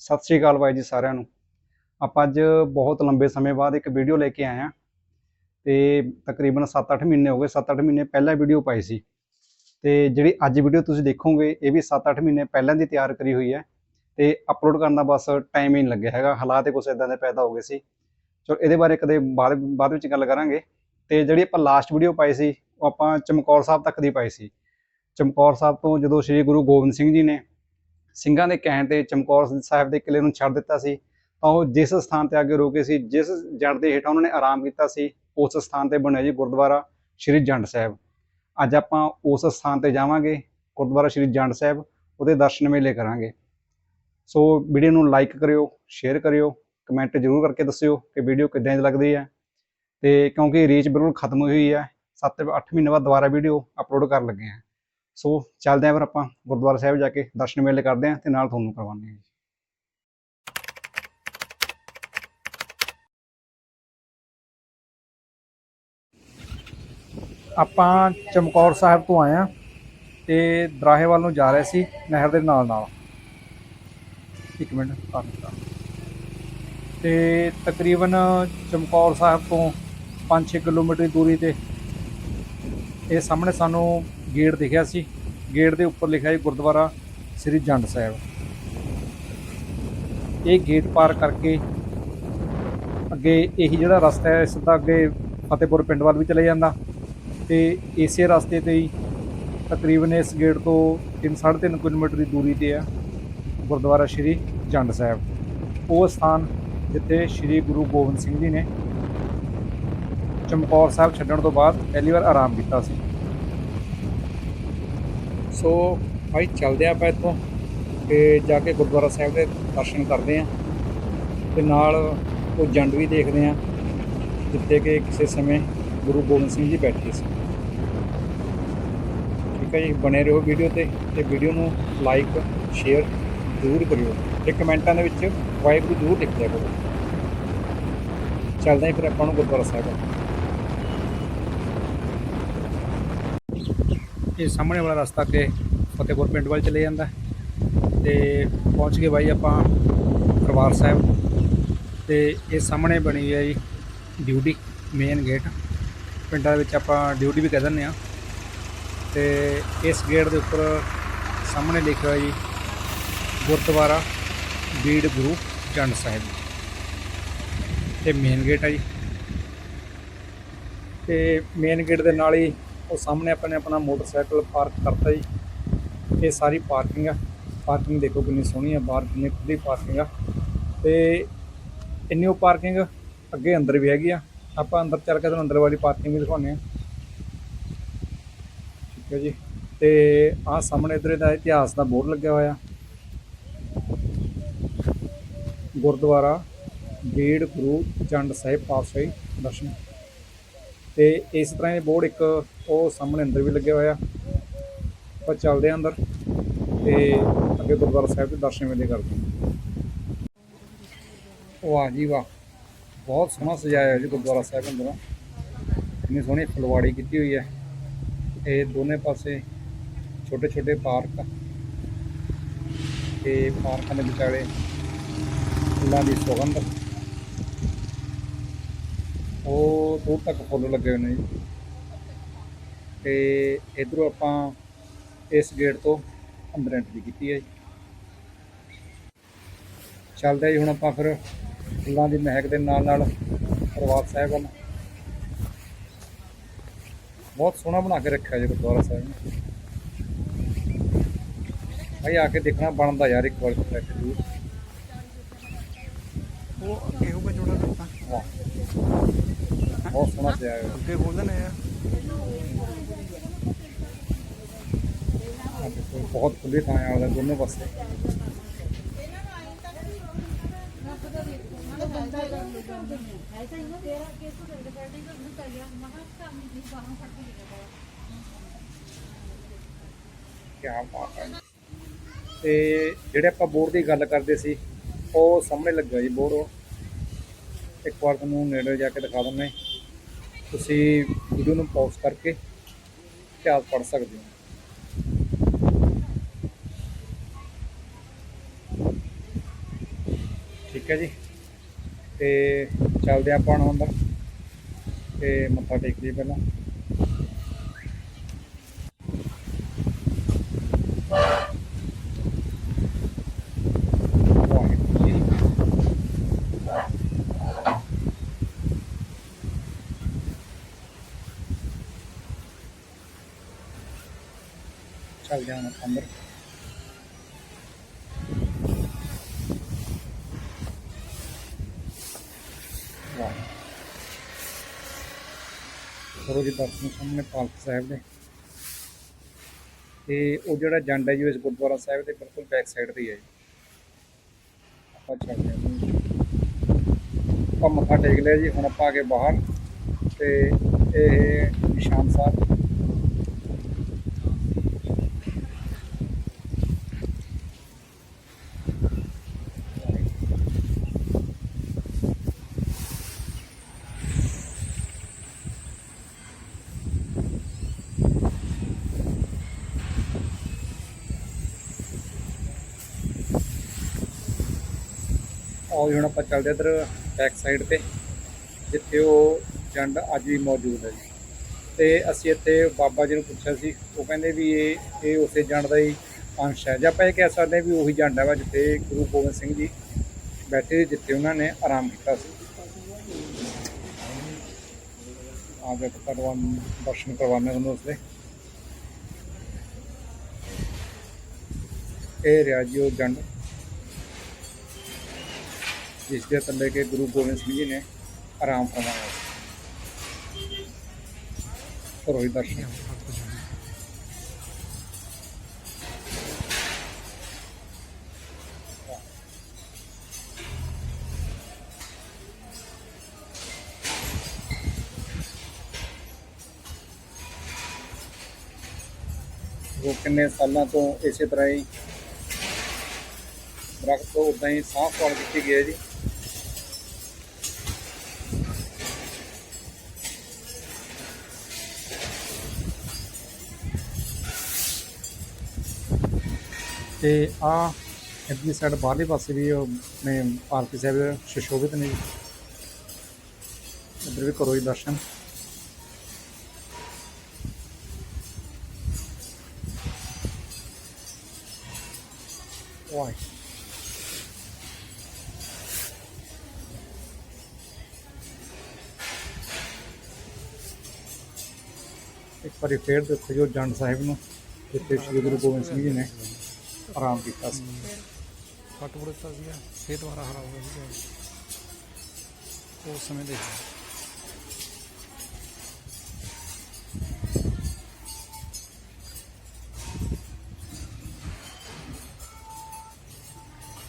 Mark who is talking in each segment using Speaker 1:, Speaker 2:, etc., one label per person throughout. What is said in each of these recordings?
Speaker 1: ਸਤਿ ਸ਼੍ਰੀ ਅਕਾਲ ਬਾਈ ਜੀ ਸਾਰਿਆਂ ਨੂੰ। ਆਪਾਂ ਅੱਜ ਬਹੁਤ ਲੰਬੇ ਸਮੇਂ ਬਾਅਦ ਇੱਕ ਵੀਡੀਓ ਲੈ ਕੇ ਆਏ ਹਾਂ ਤੇ ਤਕਰੀਬਨ 7-8 ਮਹੀਨੇ ਹੋ ਗਏ। 7-8 ਮਹੀਨੇ ਪਹਿਲਾਂ ਵੀਡੀਓ ਪਾਈ ਸੀ। ਤੇ ਜਿਹੜੀ ਅੱਜ ਵੀਡੀਓ ਤੁਸੀਂ ਦੇਖੋਗੇ, ਇਹ ਵੀ 7-8 ਮਹੀਨੇ ਪਹਿਲਾਂ ਦੀ ਤਿਆਰ ਕਰੀ ਹੋਈ ਹੈ। ਤੇ ਅਪਲੋਡ ਕਰਨ ਦਾ ਬਸ ਟਾਈਮ ਹੀ ਨਹੀਂ ਲੱਗਿਆ ਹੈਗਾ। ਹਾਲਾਤ ਹੀ ਕੁਛ ਇਦਾਂ ਦੇ ਪੈਦਾ ਹੋ ਗਏ ਸੀ। ਚਲੋ, ਇਹਦੇ ਬਾਰੇ ਕਦੇ ਬਾਅਦ ਬਾਅਦ ਵਿੱਚ ਗੱਲ ਕਰਾਂਗੇ। ਤੇ ਜਿਹੜੀ ਆਪਾਂ ਲਾਸਟ ਵੀਡੀਓ ਪਾਈ ਸੀ, ਉਹ ਆਪਾਂ ਚਮਕੌਰ ਸਾਹਿਬ ਤੱਕ ਦੀ ਪਾਈ ਸੀ। ਚਮਕੌਰ ਸਾਹਿਬ ਤੋਂ ਜਦੋਂ ਸ੍ਰੀ ਗੁਰੂ ਗੋਬਿੰਦ ਸਿੰਘ ਜੀ ਨੇ ਸਿੰਘਾਂ ਦੇ ਕਹਿਣ ਤੇ ਚਮਕੌਰ ਸਾਹਿਬ ਦੇ ਕਿਲੇ ਨੂੰ ਛੱਡ ਦਿੱਤਾ ਸੀ, ਤਾਂ ਉਹ ਜਿਸ ਸਥਾਨ ਤੇ ਅੱਗੇ ਰੁਕੇ ਸੀ, ਜਿਸ ਜੜ ਦੇ ਹੇਠਾਂ ਉਹਨਾਂ ਨੇ ਆਰਾਮ ਕੀਤਾ ਸੀ, ਉਸ ਸਥਾਨ ਤੇ ਬਣਿਆ ਜੀ ਗੁਰਦੁਆਰਾ ਸ੍ਰੀ ਜੰਡ ਸਾਹਿਬ। ਅੱਜ ਆਪਾਂ ਉਸ ਸਥਾਨ ਤੇ ਜਾਵਾਂਗੇ, ਗੁਰਦੁਆਰਾ ਸ੍ਰੀ ਜੰਡ ਸਾਹਿਬ, ਉਹਦੇ ਦਰਸ਼ਨ ਮੇਲੇ ਕਰਾਂਗੇ। ਸੋ ਵੀਡੀਓ ਨੂੰ ਲਾਈਕ ਕਰਿਓ ਸ਼ੇਅਰ ਕਰਿਓ ਕਮੈਂਟ ਜ਼ਰੂਰ ਕਰਕੇ ਦੱਸਿਓ ਕਿ ਵੀਡੀਓ ਕਿੱਦਾਂ ਦੀ ਲੱਗਦੀ ਹੈ। ਤੇ ਕਿਉਂਕਿ ਰੀਚ ਬਿਲਕੁਲ ਖਤਮ ਹੋਈ ਹੋਈ ਹੈ 7-8 ਮਹੀਨੇ ਬਾਅਦ ਦੁਬਾਰਾ ਵੀਡੀਓ ਅਪਲੋਡ ਕਰਨ ਲੱਗੇ ਹਾਂ। ਸੋ ਚੱਲਦੇ ਆਂ ਫਿਰ ਆਪਾਂ ਗੁਰਦੁਆਰਾ ਸਾਹਿਬ ਜਾ ਕੇ ਦਰਸ਼ਨ ਮੇਲੇ ਕਰਦੇ ਆਂ ਤੇ ਨਾਲ ਤੁਹਾਨੂੰ ਕਰਵਾਉਂਦੇ ਆਂ ਆਪਾਂ ਚਮਕੌਰ ਸਾਹਿਬ ਤੋਂ ਆਏ ਆਂ ਤੇ ਦਰਾਹੇ ਨੂੰ ਜਾ ਰਹੇ ਸੀ ਨਹਿਰ ਦੇ ਨਾਲ ਨਾਲ। ਇੱਕ ਮਿੰਟ, ਆ ਦਿੱਤਾ ਤੇ ਤਕਰੀਬਨ ਚਮਕੌਰ ਸਾਹਿਬ ਤੋਂ 5-6 ਕਿਲੋਮੀਟਰ ਦੀ ਦੂਰੀ ਤੇ ਇਹ ਸਾਹਮਣੇ ਸਾਨੂੰ ਗੇਟ ਦਿਖਿਆ ਸੀ। ਗੇਟ ਦੇ ਉੱਪਰ ਲਿਖਿਆ ਸੀ ਗੁਰਦੁਆਰਾ ਸ੍ਰੀ ਜੰਡ ਸਾਹਿਬ। ਇਹ ਗੇਟ ਪਾਰ ਕਰਕੇ ਅੱਗੇ ਇਹੀ ਜਿਹੜਾ ਰਸਤਾ ਹੈ ਇਸ ਦਾ ਅੱਗੇ ਫਤਿਹਪੁਰ ਪਿੰਡ ਵੱਲ ਵੀ ਚਲੇ ਜਾਂਦਾ ਤੇ ਇਸੇ ਰਸਤੇ ਤੇ ਹੀ ਤਕਰੀਬਨ ਇਸ ਗੇਟ ਤੋਂ 3.5 ਕਿਲੋਮੀਟਰ ਦੀ ਦੂਰੀ ਤੇ ਆ ਗੁਰਦੁਆਰਾ ਸ੍ਰੀ ਜੰਡ ਸਾਹਿਬ। ਉਹ ਸਥਾਨ ਜਿੱਥੇ ਸ੍ਰੀ ਗੁਰੂ ਗੋਬਿੰਦ ਸਿੰਘ ਜੀ ਨੇ ਚਮਕੌਰ ਸਾਹਿਬ ਛੱਡਣ ਤੋਂ ਬਾਅਦ ਪਹਿਲੀ ਵਾਰ ਆਰਾਮ ਕੀਤਾ ਸੀ। ਸੋ ਭਾਈ ਚੱਲਦੇ ਆਪਾਂ ਇੱਥੋਂ ਤੇ ਜਾ ਕੇ ਗੁਰਦੁਆਰਾ ਸਾਹਿਬ ਦੇ ਦਰਸ਼ਨ ਕਰਦੇ ਆਂ ਤੇ ਨਾਲ ਉਹ ਜੰਡ ਵੀ ਦੇਖਦੇ ਆਂ ਜਿੱਥੇ ਕਿ ਕਿਸੇ ਸਮੇਂ ਗੁਰੂ ਗੋਬਿੰਦ ਸਿੰਘ ਜੀ ਬੈਠੇ ਸੀ। ਠੀਕ ਹੈ ਜੀ, ਬਣੇ ਰਹੋ ਵੀਡੀਓ ਤੇ ਤੇ ਵੀਡੀਓ ਨੂੰ ਲਾਈਕ ਸ਼ੇਅਰ ਜ਼ਰੂਰ ਕਰਿਓ ਤੇ ਕਮੈਂਟਾਂ ਦੇ ਵਿੱਚ ਵਾਹਿਗੁਰੂ ਜ਼ਰੂਰ ਲਿਖਿਆ ਕਰੋ। ਚੱਲਦੇ ਆਂ ਫਿਰ ਆਪਾਂ ਨੂੰ ਗੁਰਦੁਆਰਾ ਸਾਹਿਬ ਇਹ ਸਾਹਮਣੇ ਵਾਲਾ ਰਸਤਾ ਅੱਗੇ ਫਤਿਹਪੁਰ ਪਿੰਡ ਵੱਲ ਚਲੇ ਜਾਂਦਾ ਹੈ। ਤੇ ਪਹੁੰਚ ਗਏ ਬਾਈ ਆਪਾਂ ਦਰਬਾਰ ਸਾਹਿਬ। ਤੇ ਇਹ ਸਾਹਮਣੇ ਬਣੀ ਹੋਈ ਹੈ ਜੀ ਡਿਊਟੀ ਮੇਨ ਗੇਟ ਪਿੰਡਾਂ ਦੇ ਵਿੱਚ ਆਪਾਂ ਡਿਊਟੀ ਵੀ ਕਹਿ ਦਿੰਦੇ ਆ ਤੇ ਇਸ ਗੇਟ ਦੇ ਉੱਪਰ ਸਾਹਮਣੇ ਲਿਖਿਆ ਜੀ, ਗੁਰਦੁਆਰਾ ਬੀੜ ਗੁਰੂ ਜੰਡ ਸਾਹਿਬ। ਇਹ ਮੇਨ ਗੇਟ ਹੈ ਜੀ। ਤੇ ਮੇਨ ਗੇਟ ਦੇ ਨਾਲ ਹੀ ਉਹ ਸਾਹਮਣੇ ਆਪਾਂ ਨੇ ਆਪਣਾ ਮੋਟਰਸਾਈਕਲ ਪਾਰਕ ਕਰਤਾ ਜੀ। ਇਹ ਸਾਰੀ ਪਾਰਕਿੰਗ ਆ। ਪਾਰਕਿੰਗ ਦੇਖੋ ਕਿੰਨੀ ਸੋਹਣੀ ਆ, ਬਾਹਰ ਕਿੰਨੀ ਖੁੱਲੀ ਪਾਰਕਿੰਗ ਆ। ਤੇ ਇੰਨੀ ਉਹ ਪਾਰਕਿੰਗ ਅੱਗੇ ਅੰਦਰ ਵੀ ਹੈਗੀ ਆ। ਆਪਾਂ ਅੰਦਰ ਚੱਲ ਕੇ ਤੁਹਾਨੂੰ ਅੰਦਰ ਵਾਲੀ ਪਾਰਕਿੰਗ ਵੀ ਦਿਖਾਉਂਦੇ ਆ। ਠੀਕ ਹੈ ਜੀ। ਤੇ ਆਹ ਸਾਹਮਣੇ ਇਧਰ ਦਾ ਇਤਿਹਾਸ ਦਾ ਬੋਰਡ ਲੱਗਿਆ ਹੋਇਆ। ਗੁਰਦੁਆਰਾ ਬੀੜ ਗੁਰੂ ਚੰਡ ਸਾਹਿਬ ਪਾਤਸ਼ਾਹੀ ਦਰਸ਼ਨ। ਤੇ ਇਸ ਤਰ੍ਹਾਂ ਦੇ ਬੋਰਡ ਇੱਕ ਉਹ ਸਾਹਮਣੇ ਅੰਦਰ ਵੀ ਲੱਗਿਆ ਹੋਇਆ। ਆਪਾਂ ਚੱਲਦੇ ਆਂ ਅੰਦਰ ਤੇ ਅੱਗੇ ਗੁਰਦੁਆਰਾ ਸਾਹਿਬ ਦੇ ਦਰਸ਼ਨ ਵੇਲੇ ਕਰਦੇ ਹਾਂ। ਵਾਹ ਜੀ ਵਾਹ, ਬਹੁਤ ਸੋਹਣਾ ਸਜਾਇਆ ਜੀ ਗੁਰਦੁਆਰਾ ਸਾਹਿਬ ਅੰਦਰ। ਇੰਨੀ ਸੋਹਣੀ ਫੁਲਵਾੜੀ ਕੀਤੀ ਹੋਈ ਹੈ। ਇਹ ਦੋਨੇ ਪਾਸੇ ਛੋਟੇ ਛੋਟੇ ਪਾਰਕ ਆ। ਤੇ ਪਾਰਕਾਂ ਦੇ ਵਿਚਾਲੇ ਫੁੱਲਾਂ ਦੀ ਸੁਗੰਧ। ਉਹ ਦੂਰ ਤੱਕ ਫੁੱਲ ਲੱਗੇ ਹੋਏ ਨੇ ਜੀ। ਤੇ ਇਧਰੋਂ ਆਪਾਂ ਇਸ ਗੇਟ ਤੋਂ ਅੰਦਰ ਐਂਟਰੀ ਕੀਤੀ ਹੈ ਜੀ। ਚੱਲਦੇ ਜੀ ਹੁਣ ਆਪਾਂ ਫਿਰ ਫੁੱਲਾਂ ਦੀ ਮਹਿਕ ਦੇ ਨਾਲ ਨਾਲ ਪ੍ਰਵਾਦ ਸਾਹਿਬ ਵੱਲ। ਬਹੁਤ ਸੋਹਣਾ ਬਣਾ ਕੇ ਰੱਖਿਆ ਜੀ ਗੁਰਦੁਆਰਾ ਸਾਹਿਬ ਨੇ। ਭਾਈ ਆ ਕੇ ਦੇਖਣਾ ਬਣਦਾ ਯਾਰ ਇੱਕ ਵਾਰ ਤਾਂ ਜ਼ਰੂਰ।
Speaker 2: ਉਹ ਅੱਗੇ ਹੋਊਗਾ ਜੋੜਾ
Speaker 1: ਬਹੁਤ ਸੋਹਣਾ ਸਜਾਇਆ
Speaker 2: ਅੱਗੇ ਬੋਲਦੇ ਨੇ ਆ
Speaker 1: ਆ ਦੇਖੋ, ਬਹੁਤ ਖੁੱਲੀ ਥਾਂ ਆ ਦੋਨੋਂ ਪਾਸੇ। ਕਿਆ ਬਾਤ ਹੈ। ਤੇ ਜਿਹੜੇ ਆਪਾਂ ਬੋਰਡ ਦੀ ਗੱਲ ਕਰਦੇ ਸੀ ਉਹ ਸਾਹਮਣੇ ਲੱਗਾ ਜੀ ਬੋਰਡ। ਇੱਕ ਵਾਰ ਤੁਹਾਨੂੰ ਨੇੜੇ ਜਾ ਕੇ ਦਿਖਾ ਦਿੰਦੇ ਤੁਸੀਂ ਵੀਡੀਓ ਨੂੰ ਪੌਜ਼ ਕਰਕੇ ਇਤਿਹਾਸ ਪੜ੍ਹ ਸਕਦੇ ਹੋ। ਠੀਕ ਹੈ ਜੀ। ਤੇ ਚੱਲਦੇ ਆਪਾਂ ਹੁਣ ਅੰਦਰ। ਤੇ ਮੱਥਾ ਟੇਕ ਪਹਿਲਾਂ। ਵਾਹਿਗੁਰੂ ਜੀ ਚੱਲਦੇ ਹਾਂ ਹੁਣ ਅੰਦਰ। ਕਰੋ ਜੀ ਦਰਸ਼ਨ ਸਾਹਮਣੇ ਪਾਲਕ ਸਾਹਿਬ ਦੇ ਤੇ ਉਹ ਜਿਹੜਾ ਜੰਡ ਹੈ ਜੀ ਇਸ ਗੁਰਦੁਆਰਾ ਸਾਹਿਬ ਦੇ ਬਿਲਕੁਲ ਬੈਕ ਸਾਈਡ ਤੇ ਹੈ ਜੀ। ਆਪਾਂ ਚੱਲਦੇ ਹਾਂ ਜੀ। ਆਪਾਂ ਮੱਥਾ ਟੇਕ ਲਿਆ ਜੀ, ਹੁਣ ਆਪਾਂ ਆ ਗਏ ਬਾਹਰ। ਤੇ ਇਹ ਨਿਸ਼ਾਨ ਸਾਹਿਬ। ਔਰ ਹੁਣ ਆਪਾਂ ਚੱਲਦੇ ਇੱਧਰ ਬੈਕ ਸਾਈਡ ਤੇ ਜਿੱਥੇ ਉਹ ਜੰਡ ਅੱਜ ਵੀ ਮੌਜੂਦ ਹੈ ਜੀ। ਤੇ ਅਸੀਂ ਇੱਥੇ ਬਾਬਾ ਜੀ ਨੂੰ ਪੁੱਛਿਆ ਸੀ ਉਹ ਕਹਿੰਦੇ ਵੀ ਇਹ ਇਹ ਉਸੇ ਜੰਡ ਦਾ ਹੀ ਅੰਸ਼ ਹੈ। ਜਾਂ ਆਪਾਂ ਇਹ ਕਹਿ ਸਕਦੇ ਹਾਂ ਵੀ ਉਹੀ ਜੰਡ ਹੈ ਵਾ ਜਿੱਥੇ ਗੁਰੂ ਗੋਬਿੰਦ ਸਿੰਘ ਜੀ ਬੈਠੇ ਸੀ, ਜਿੱਥੇ ਉਹਨਾਂ ਨੇ ਆਰਾਮ ਕੀਤਾ ਸੀ। ਆ ਜਾ ਦਰਸ਼ਨ ਕਰਵਾਉਣੇ ਤੁਹਾਨੂੰ ਉਸਦੇ। ਇਹ ਰਿਹਾ ਜੀ ਉਹ ਜੰਡ। ਜਿਸ ਦੇ ਥੱਲੇ ਕੇ ਗੁਰੂ ਗੋਬਿੰਦ ਸਿੰਘ ਜੀ ਨੇ ਆਰਾਮ ਫਰਮਾਇਆ। ਸੀ ਦਰਸ਼ਨ ਉਹ ਕਿੰਨੇ ਸਾਲਾਂ ਤੋਂ ਇਸੇ ਤਰ੍ਹਾਂ ਹੀ ਦਰਖਤ ਤੋਂ ਉਦਾਂ ਹੀ ਸਾਫ਼ ਕਰ ਦਿੱਤੀ ਗਈ ਹੈ ਜੀ। ਤੇ ਆ ਇੱਧਰਲੀ ਸਾਈਡ ਬਾਹਰਲੇ ਪਾਸੇ ਵੀ ਉਹ ਪਾਰਕੀ ਸਾਹਿਬ ਸ਼ਸ਼ੋਭਿਤ ਨੇ ਜੀ। ਇੱਧਰ ਵੀ ਕਰੋ ਜੀ ਦਰਸ਼ਨ। ਵਾਹ ਇੱਕ ਵਾਰੀ ਫੇਰ ਦੇਖੋ ਜੋ ਜੰਡ ਸਾਹਿਬ ਨੂੰ, ਜਿੱਥੇ ਸ਼੍ਰੀ ਗੁਰੂ ਗੋਬਿੰਦ ਸਿੰਘ ਜੀ ਨੇ ਆਰਾਮ ਕੀਤਾ ਸੀ।
Speaker 2: ਫਟ ਫੁੜਤਾ ਸੀਗਾ ਫੇਰ ਦੁਬਾਰਾ ਹਰਾ ਹੋ ਗਿਆ ਉਸ ਸਮੇਂ ਦੇ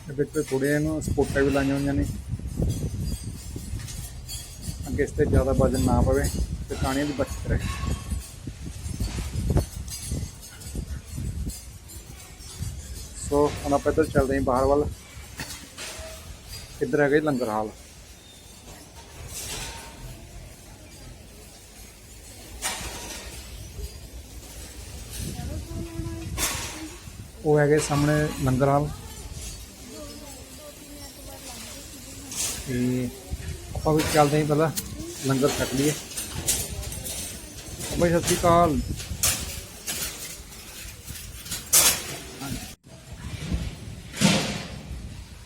Speaker 1: ਤੇ ਵਿੱਚ ਥੋੜੇ ਇਹਨੂੰ ਸਪੋਰਟਾਂ ਵੀ ਲਾਈਆਂ ਹੋਈਆਂ ਨੇ। ਅੱਗੇ ਇਸ ਤੇ ਜ਼ਿਆਦਾ ਵਜਨ ਨਾ ਪਵੇ ਤੇ ਕਾਣੀਆਂ ਦੀ ਬਚਤ ਰਹੇ। ਸੋ ਹੁਣ ਆਪਾਂ ਇੱਧਰ ਚੱਲਦੇ ਹਾਂ ਬਾਹਰ ਵੱਲ। ਇੱਧਰ ਹੈਗਾ ਲੰਗਰ ਹਾਲ। ਉਹ ਹੈਗੇ ਸਾਹਮਣੇ ਲੰਗਰ ਹਾਲ। ਤੇ ਆਪਾਂ ਵੀ ਚੱਲਦੇ ਹਾਂ ਪਹਿਲਾਂ ਲੰਗਰ ਛਕ ਲਈਏ। ਬਈ, ਸਤਿ ਸ਼੍ਰੀ ਅਕਾਲ।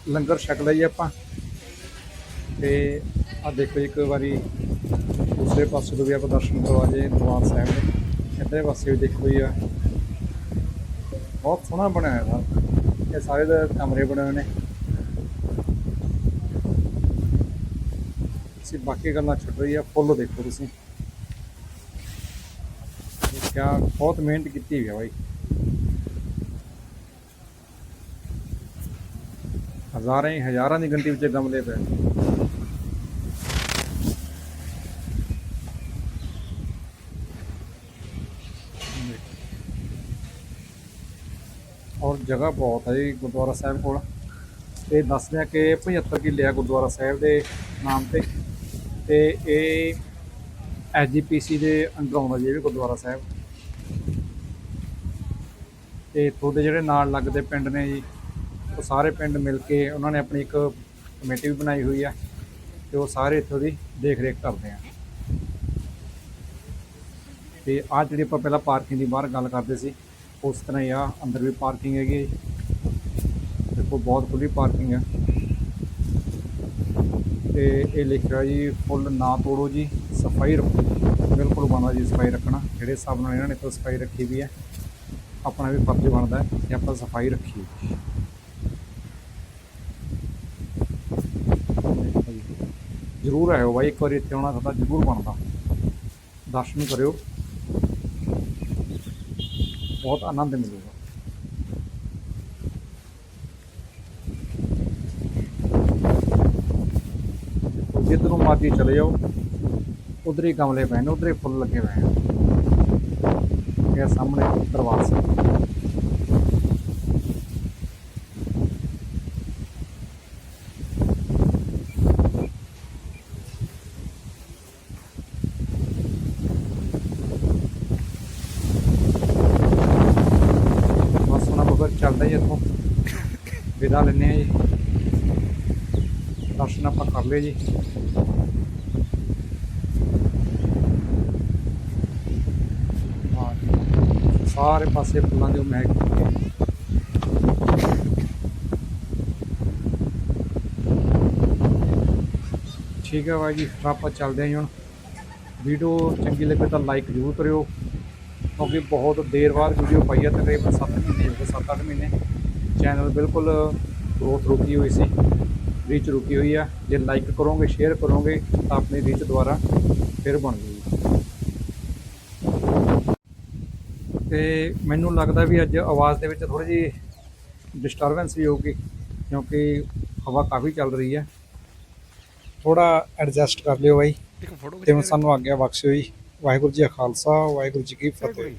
Speaker 1: ਲੰਗਰ ਛਕ ਲਈਏ ਆਪਾਂ। ਤੇ ਆ ਦੇਖੋ ਇੱਕ ਵਾਰੀ ਦੂਸਰੇ ਪਾਸੇ ਤੋਂ ਵੀ ਆਪਾਂ ਦਰਸ਼ਨ ਕਰਵਾ ਜੇ ਦਰਬਾਰ ਸਾਹਿਬ ਦੇ। ਇੱਧਰ ਪਾਸੇ ਵੀ ਦੇਖੋ ਜੀ ਆ ਬਹੁਤ ਸੋਹਣਾ ਬਣਾਇਆ ਸਰ ਇਹ ਸਾਰੇ ਦੇ ਕਮਰੇ ਬਣੇ ਹੋਏ ਨੇ। ਤੁਸੀਂ ਬਾਕੀ ਗੱਲਾਂ ਛੱਡ ਰਹੀ ਆ, ਫੁੱਲ ਦੇਖੋ ਤੁਸੀਂ। ਇਹ ਕਿਆ, ਬਹੁਤ ਮਿਹਨਤ ਕੀਤੀ ਹੋਈ ਆ ਬਾਈ। ਹਜ਼ਾਰਾਂ ਹੀ, ਹਜ਼ਾਰਾਂ ਦੀ ਗਿਣਤੀ ਵਿੱਚ ਗਮਲੇ ਪਏ। ਔਰ ਜਗ੍ਹਾ ਬਹੁਤ ਹੈ ਜੀ ਗੁਰਦੁਆਰਾ ਸਾਹਿਬ ਕੋਲ। ਤੇ ਦੱਸਦੇ ਆ ਕਿ 75 ਕਿੱਲੇ ਆ ਗੁਰਦੁਆਰਾ ਸਾਹਿਬ ਦੇ ਨਾਮ ਤੇ। ਤੇ ਇਹ ਐਸਜੀਪੀਸੀ ਦੇ ਅੰਡਰ ਆਉਂਦਾ ਜੀ ਇਹ ਵੀ ਗੁਰਦੁਆਰਾ ਸਾਹਿਬ। ਤੇ ਤੁਹਾਡੇ ਜਿਹੜੇ ਨਾਲ ਲੱਗਦੇ ਪਿੰਡ ਨੇ ਜੀ ਉਹ ਸਾਰੇ ਪਿੰਡ ਮਿਲ ਕੇ ਉਹਨਾਂ ਨੇ ਆਪਣੀ ਇੱਕ ਕਮੇਟੀ ਵੀ ਬਣਾਈ ਹੋਈ ਆ ਤੇ ਉਹ ਸਾਰੇ ਇੱਥੋਂ ਦੀ ਦੇਖ ਰੇਖ ਕਰਦੇ ਆ। ਤੇ ਆ ਜਿਹੜੀ ਆਪਾਂ ਪਹਿਲਾਂ ਪਾਰਕਿੰਗ ਦੀ ਬਾਹਰ ਗੱਲ ਕਰਦੇ ਸੀ, ਉਸ ਤਰ੍ਹਾਂ ਹੀ ਆ, ਅੰਦਰ ਵੀ ਪਾਰਕਿੰਗ ਹੈਗੀ ਦੇਖੋ, ਬਹੁਤ ਖੁੱਲੀ ਪਾਰਕਿੰਗ ਹੈ ਤੇ ਇਹ ਲਿਖਿਆ ਜੀ, ਫੁੱਲ ਨਾ ਤੋੜੋ ਜੀ, ਸਫ਼ਾਈ ਰੱਖੋ। ਬਿਲਕੁਲ ਬਣਦਾ ਜੀ, ਸਫ਼ਾਈ ਰੱਖਣਾ। ਜਿਹੜੇ ਹਿਸਾਬ ਨਾਲ ਇਹਨਾਂ ਨੇ ਤੋਂ ਸਫ਼ਾਈ ਰੱਖੀ ਵੀ ਹੈ ਆਪਣਾ ਵੀ ਫਰਜ਼ ਬਣਦਾ ਹੈ ਕਿ ਆਪਾਂ ਸਫ਼ਾਈ ਰੱਖੀਏ ਦੇਖੋ ਜੀ। ਜ਼ਰੂਰ ਆਇਓ ਬਾਈ, ਇੱਕ ਵਾਰੀ ਇੱਥੇ ਆਉਣਾ ਸਾਡਾ ਜ਼ਰੂਰ ਬਣਦਾ। ਦਰਸ਼ਨ ਕਰਿਓ। ਬਹੁਤ ਆਨੰਦ ਮਿਲੇਗਾ। ਜਿੱਧਰ ਨੂੰ ਮਰਜ਼ੀ ਚਲੇ ਜਾਓ, ਉਧਰ ਹੀ ਗਮਲੇ ਪਏ ਨੇ, ਉਧਰ ਹੀ ਫੁੱਲ ਲੱਗੇ ਹੋਏ ਆ ਇਹ ਸਾਹਮਣੇ ਦਰਬਾਰ ਸਾਹਿਬ ਬਸ ਹੁਣ ਆਪਾਂ ਫਿਰ ਚੱਲਦੇ ਜੀ ਇੱਥੋਂ ਵਿਦਾ ਲੈਂਦੇ ਆ ਜੀ। ਦਰਸ਼ਨ ਆਪਾਂ ਕਰ ਲਏ ਜੀ। ਸਾਰੇ ਪਾਸੇ ਫੁੱਲਾਂ ਦੇ ਉਹ ਮਹਿਕ ਠੀਕ ਹੈ ਬਾਈ ਜੀ, ਫਿਰ ਆਪਾਂ ਚੱਲਦੇ ਹਾਂ ਜੀ ਹੁਣ। ਵੀਡੀਓ ਚੰਗੀ ਲੱਗੇ ਤਾਂ ਲਾਈਕ ਜ਼ਰੂਰ ਕਰਿਓ। ਕਿਉਂਕਿ ਬਹੁਤ ਦੇਰ ਬਾਅਦ ਵੀਡੀਓ ਪਾਈ ਹੈ, ਤਕਰੀਬਨ 7 ਮਹੀਨੇ ਹੋ ਗਏ 7-8 ਮਹੀਨੇ। ਚੈਨਲ ਬਿਲਕੁਲ ਗਰੋਥ ਰੁਕੀ ਹੋਈ ਸੀ। ਰੀਚ ਰੁਕੀ ਹੋਈ ਆ। ਜੇ ਲਾਈਕ ਕਰੋਗੇ ਸ਼ੇਅਰ ਕਰੋਗੇ ਤਾਂ ਆਪਣੀ ਰੀਚ ਦੁਆਰਾ ਫਿਰ ਬਣ ਜੂਗੀ ਤੇ ਮੈਨੂੰ ਲੱਗਦਾ ਵੀ ਅੱਜ ਆਵਾਜ਼ ਦੇ ਵਿੱਚ ਥੋੜੀ ਜਿਹੀ ਡਿਸਟਰਬੈਂਸ ਵੀ ਹੋਊਗੀ ਕਿਉਂਕਿ ਹਵਾ ਕਾਫੀ ਚੱਲ ਰਹੀ ਹੈ ਥੋੜਾ ਐਡਜਸਟ ਕਰ ਲਿਓ ਬਾਈ ਤੇ ਹੁਣ ਸਾਨੂੰ ਆਗਿਆ ਬਖਸ਼ਿਓ ਜੀ। ਵਾਹਿਗੁਰੂ ਜੀ ਕਾ ਖਾਲਸਾ ਵਾਹਿਗੁਰੂ ਜੀ ਕੀ ਫਤਿਹ।